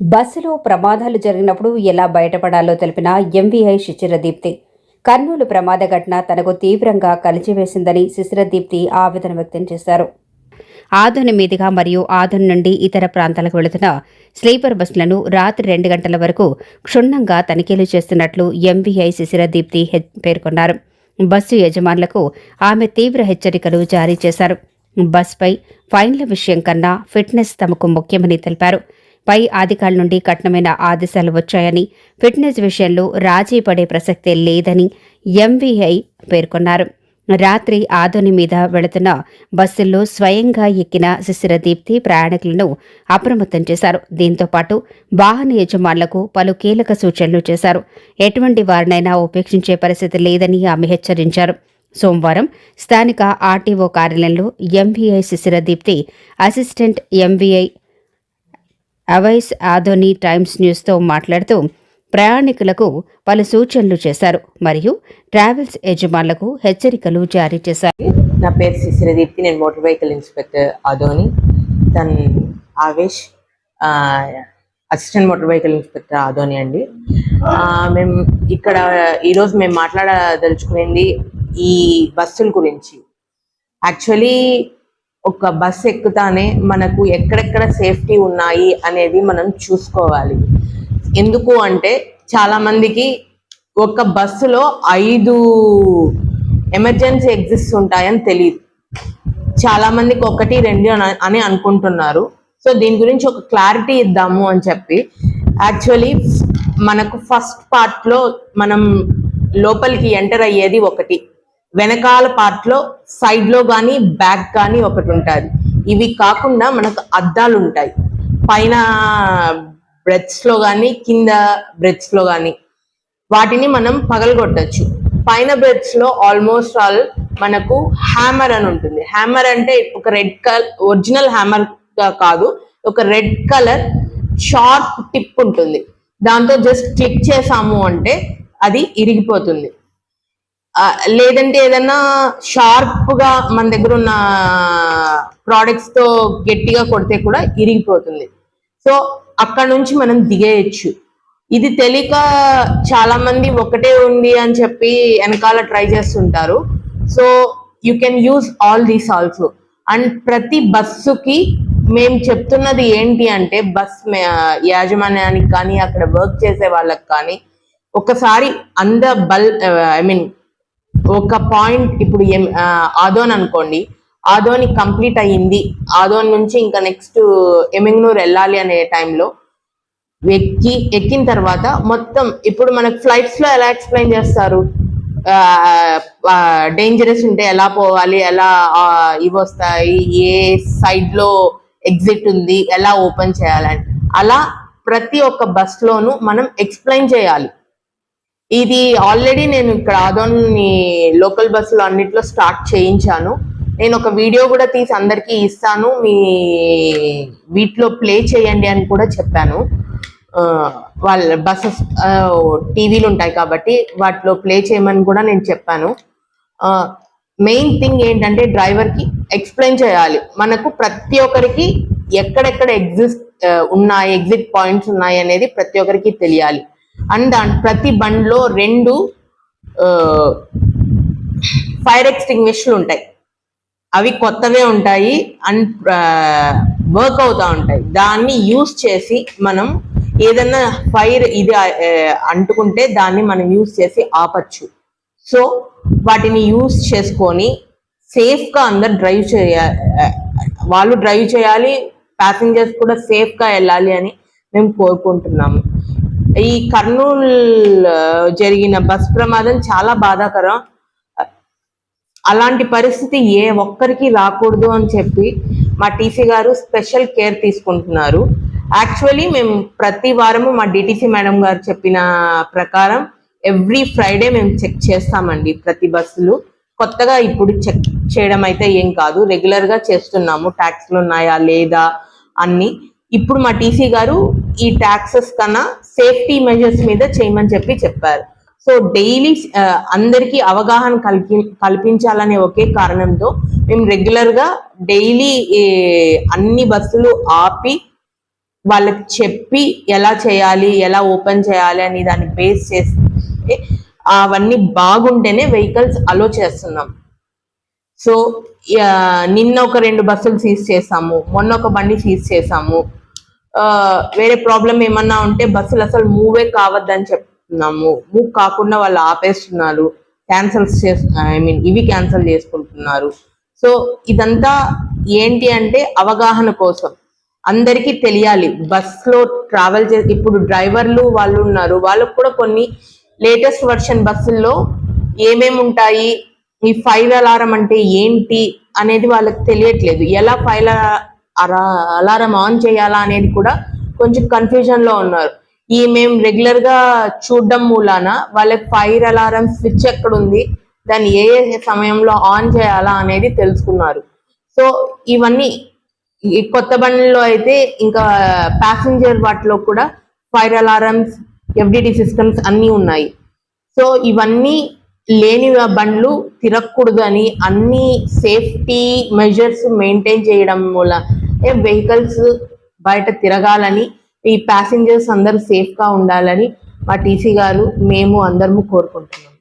బస్సులో ప్రమాదాలు జరిగినప్పుడు ఎలా బయటపడాలో తెలిపిన ఎంవీఐ శిశిరదీప్తి. కర్నూలు ప్రమాద ఘటన తనకు తీవ్రంగా కలిచివేసిందని శిశిరదీప్తి ఆవేదన వ్యక్తం చేశారు. ఆదోని మీదుగా మరియు ఆదోని నుండి ఇతర ప్రాంతాలకు వెళుతున్న స్లీపర్ బస్సులను రాత్రి రెండు గంటల వరకు క్షుణ్ణంగా తనిఖీలు చేస్తున్నట్లు ఎంవీఐ శిశిరదీప్తి పేర్కొన్నారు. బస్సు యజమానులకు ఆమె తీవ్ర హెచ్చరికలు జారీ చేశారు. బస్పై ఫైన్ల విషయం కన్నా ఫిట్నెస్ తమకు ముఖ్యమని తెలిపారు. పై అధికారుల నుండి కఠినమైన ఆదేశాలు వచ్చాయని ఫిట్నెస్ విషయంలో రాజీ పడే ప్రసక్తే లేదని ఎంవీఐ పేర్కొన్నారు. రాత్రి ఆదోని మీద వెళుతున్న బస్సుల్లో స్వయంగా ఎక్కిన శిశిర దీప్తి ప్రయాణికులను అప్రమత్తం చేశారు. దీంతో పాటు వాహన యజమానులకు పలు కీలక సూచనలు చేశారు. ఎటువంటి వారినైనా ఉపేక్షించే పరిస్థితి లేదని ఆమె హెచ్చరించారు. సోమవారం స్థానిక ఆర్టీఓ కార్యాలయంలో MVI Sisiradeepti assistant MVI Avais Adoni Times న్యూస్తో మాట్లాడుతూ ప్రయాణికులకు పలు సూచనలు చేశారు మరియు ట్రావెల్స్ యజమానులకు హెచ్చరికలు జారీ చేశారు. నా పేరు శిశిరదీప్తి నేను మోటార్ వెహికల్ ఇన్స్పెక్టర్ ఆదోని తన్ Avesh assistant motor vehicle inspector Adoni అండి. మేము ఇక్కడ ఈరోజు మేము మాట్లాడదలుచుకునేది ఈ బస్సుల గురించి. యాక్చువల్లీ ఒక బస్ ఎక్కుతానే మనకు ఎక్కడెక్కడ సేఫ్టీ ఉన్నాయి అనేది మనం చూసుకోవాలి. ఎందుకు అంటే చాలా మందికి ఒక బస్సులో ఐదు ఎమర్జెన్సీ ఎగ్జిస్ట్ ఉంటాయని తెలియదు చాలా మందికి ఒకటి రెండు అని- అనుకుంటున్నారు. సో దీని గురించి ఒక క్లారిటీ ఇద్దాము అని చెప్పి. యాక్చువల్లీ మనకు ఫస్ట్ పార్ట్లో మనం లోపలికి ఎంటర్ అయ్యేది ఒకటి. వెనకాల పార్ట్లో సైడ్లో కానీ బ్యాక్ కానీ ఒకటి ఉంటుంది. ఇవి కాకుండా మనకు అద్దాలు ఉంటాయి. పైన బ్రెడ్స్లో కానీ కింద బ్రెడ్స్లో కానీ వాటిని మనం పగలగొట్టచ్చు. పైన బ్రెడ్స్లో ఆల్మోస్ట్ ఆల్ మనకు హ్యామర్ అని ఉంటుంది. హ్యామర్ అంటే ఒక రెడ్ కలర్ ఒరిజినల్ హ్యామర్ కాదు ఒక రెడ్ కలర్ షార్ప్ టిప్ ఉంటుంది. దాంతో జస్ట్ క్లిక్ చేసాము అంటే అది ఇరిగిపోతుంది. లేదంటే ఏదన్నా షార్ప్గా మన దగ్గర ఉన్న ప్రోడక్ట్స్తో గట్టిగా కొడితే కూడా ఇరిగిపోతుంది. సో అక్కడ నుంచి మనం దిగేయచ్చు. ఇది తెలియక చాలా మంది ఒకటే ఉంది అని చెప్పి వెనకాల ట్రై చేస్తుంటారు. So you can use all these also and ప్రతి బస్సుకి మేము చెప్తున్నది ఏంటి అంటే బస్ యాజమాన్యానికి కానీ అక్కడ వర్క్ చేసే వాళ్ళకి కానీ ఒకసారి అంద బల్ ఐ మీన్ ఒక పాయింట్ ఇప్పుడు ఎం ఆదోన్ అనుకోండి. ఆదోని కంప్లీట్ అయ్యింది. ఆదోన్ నుంచి ఇంకా నెక్స్ట్ ఎమింగ్నూర్ వెళ్ళాలి అనే టైంలో ఎక్కి ఎక్కిన తర్వాత మొత్తం ఇప్పుడు మనకు ఫ్లైట్స్లో ఎలా ఎక్స్ప్లెయిన్ చేస్తారు? డేంజరస్ ఉంటే ఎలా పోవాలి? ఎలా ఇవి వస్తాయి? ఏ సైడ్లో ఎగ్జిట్ ఉంది? ఎలా ఓపెన్ చేయాలని? అలా ప్రతి ఒక్క బస్ లోను మనం ఎక్స్ప్లెయిన్ చేయాలి. ఇది ఆల్రెడీ నేను ఇక్కడ ఆదోని లోకల్ బస్సులు అన్నిట్లో స్టార్ట్ చేయించాను. నేను ఒక వీడియో కూడా తీసి అందరికీ ఇస్తాను. మీ వీటిలో ప్లే చేయండి అని కూడా చెప్పాను. వాళ్ళ బస్సెస్ టీవీలు ఉంటాయి కాబట్టి వాటిలో ప్లే చేయమని కూడా నేను చెప్పాను. మెయిన్ థింగ్ ఏంటంటే డ్రైవర్కి ఎక్స్ప్లెయిన్ చేయాలి. మనకు ప్రతి ఒక్కరికి ఎక్కడెక్కడ ఎగ్జిస్ట్ ఉన్నాయి ఎగ్జిట్ పాయింట్స్ ఉన్నాయి అనేది ప్రతి ఒక్కరికి తెలియాలి. అండ్ దాని ప్రతి బండ్లో రెండు ఫైర్ ఎక్స్టింగ్విష్లు ఉంటాయి. అవి కొత్తవే ఉంటాయి అండ్ వర్క్ అవుతూ ఉంటాయి. దాన్ని యూస్ చేసి మనం ఏదన్నా ఫైర్ ఇది అంటుకుంటే దాన్ని మనం యూస్ చేసి ఆపచ్చు. సో వాటిని యూస్ చేసుకొని సేఫ్గా అందరు డ్రైవ్ చేయ వాళ్ళు డ్రైవ్ చేయాలి ప్యాసింజర్స్ కూడా సేఫ్గా వెళ్ళాలి అని మేము కోరుకుంటున్నాము. ఈ కర్నూలు జరిగిన బస్ ప్రమాదం చాలా బాధాకరం. అలాంటి పరిస్థితి ఏ ఒక్కరికి రాకూడదు అని చెప్పి మా టీసీ గారు స్పెషల్ కేర్ తీసుకుంటున్నారు. యాక్చువల్లీ మేము ప్రతి వారము మా డిటిసి మేడం గారు చెప్పిన ప్రకారం ఎవ్రీ ఫ్రైడే మేము చెక్ చేస్తామండి ప్రతి బస్సులు. కొత్తగా ఇప్పుడు చెక్ చేయడం అయితే ఏం కాదు. రెగ్యులర్గా చేస్తున్నాము. ట్యాక్స్లు ఉన్నాయా లేదా అన్నీ. ఇప్పుడు మా టీసీ గారు ఈ ట్యాక్సెస్ కన్నా సేఫ్టీ మెజర్స్ మీద చేయమని చెప్పి చెప్పారు. సో డైలీ అందరికీ అవగాహన కల్పి కల్పించాలనే ఒకే కారణంతో మేము రెగ్యులర్గా డైలీ అన్ని బస్సులు ఆపి వాళ్ళకి చెప్పి ఎలా చేయాలి ఎలా ఓపెన్ చేయాలి అని దాన్ని బేస్ చేస్తే అవన్నీ బాగుంటేనే వెహికల్స్ అలో చేస్తున్నాం. సో నిన్న ఒక రెండు బస్సులు సీజ్ చేసాము మొన్న ఒక బండి సీజ్ చేసాము. వేరే ప్రాబ్లం ఏమన్నా ఉంటే బస్సులు అసలు మూవే కావద్దని చెప్తున్నాము. మూవ్ కాకుండా వాళ్ళు ఆపేస్తున్నారు. క్యాన్సల్స్ చేస్ ఐ మీన్ ఇవి క్యాన్సిల్ చేసుకుంటున్నారు. సో ఇదంతా ఏంటి అంటే అవగాహన కోసం. అందరికీ తెలియాలి. బస్సులో ట్రావెల్ చే ఇప్పుడు డ్రైవర్లు వాళ్ళు ఉన్నారు. వాళ్ళకు కూడా కొన్ని లేటెస్ట్ వర్షన్ బస్సుల్లో ఏమేమి ఉంటాయి? ఈ ఫైర్ అలారం అంటే ఏంటి? అనేది వాళ్ళకి తెలియట్లేదు. ఎలా ఫైర్ అలారం ఆన్ చేయాలా అనేది కూడా కొంచెం కన్ఫ్యూజన్లో ఉన్నారు. ఈ మేము రెగ్యులర్గా చూడడం మూలాన వాళ్ళకి ఫైర్ అలారం స్విచ్ ఎక్కడ ఉంది దాన్ని ఏ ఏ సమయంలో ఆన్ చేయాలా అనేది తెలుసుకున్నారు. సో ఇవన్నీ ఈ కొత్త బండ్లలో అయితే ఇంకా ప్యాసింజర్ వాటిలో కూడా ఫైర్ అలారమ్స్ ఎఫ్డిటి సిస్టమ్స్ అన్నీ ఉన్నాయి. సో ఇవన్నీ లేని బండ్లు తిరగకూడదు అని అన్ని సేఫ్టీ మెజర్స్ మెయింటైన్ చేయడం మూల వెహికల్స్ బయట తిరగాలని ఈ ప్యాసింజర్స్ అందరూ సేఫ్గా ఉండాలని మా టీసీ గారు మేము అందరము కోరుకుంటున్నాం.